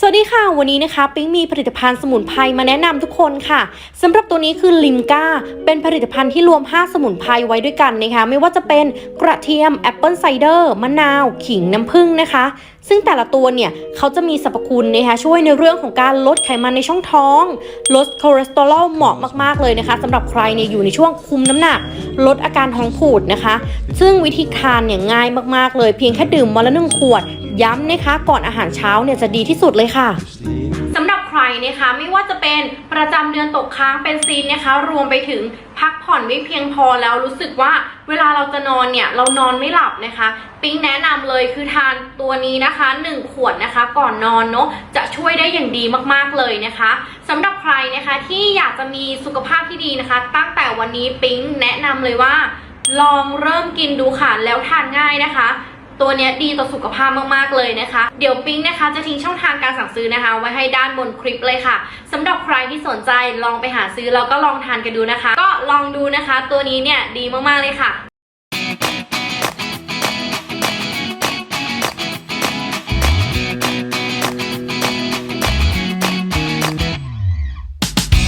สวัสดีค่ะ วันนี้นะคะ ปิ๊งมีผลิตภัณฑ์สมุนไพรมาแนะนำทุกคนค่ะสำหรับตัวนี้คือลิมก้า เป็นผลิตภัณฑ์ที่รวม 5 สมุนไพรไว้ด้วยกันนะคะ ไม่ว่าจะเป็นกระเทียมแอปเปิลไซเดอร์มะนาว ขิงน้ำผึ้งนะคะ ซึ่งแต่ละตัวเนี่ยเขาจะมีสรรพคุณนะคะช่วยในเรื่องของการลดไขมันในช่องท้อง ลดคอเลสเตอรอลเหมาะมากๆเลยนะคะสำหรับใครเนี่ยอยู่ในช่วงคุมน้ำหนัก ลดอาการท้องผูดนะคะ ซึ่งวิธีทานเนี่ยง่ายมากๆเลย เพียงแค่ดื่มวันละหนึ่งขวด ย้ำนะคะก่อนอาหารเช้าเนี่ยจะดีที่สุดเลยค่ะสำหรับใครนะคะไม่ว่าจะเป็นประจำเดือนตกค้างเป็นซีนนะคะ รวมไปถึงพักผ่อนไม่เพียงพอแล้วรู้สึกว่าเวลาเราจะนอนเนี่ยเรานอนไม่หลับนะคะ ปิ๊งแนะนำเลยคือทานตัวนี้นะคะ 1 ขวดนะคะ ก่อนนอนเนาะจะช่วยได้อย่างดีมากๆเลยนะคะสำหรับใครนะคะที่อยากจะมีสุขภาพที่ดีนะคะ ตั้งแต่วันนี้ปิ๊งแนะนำเลยว่า ลองเริ่มกินดูค่ะแล้วทานง่ายนะคะ ตัวนี้ดีต่อสุขภาพมากๆเลยนะคะ เดี๋ยวปิ๊งนะคะจะทิ้งช่องทางการสั่งซื้อนะคะ ไว้ให้ด้านบนคลิปเลยค่ะสำหรับใครที่สนใจลองไปหาซื้อแล้วก็ลองทานกันดูนะคะ ก็ลองดูนะคะ ตัวนี้เนี่ยดีมากๆเลยค่ะ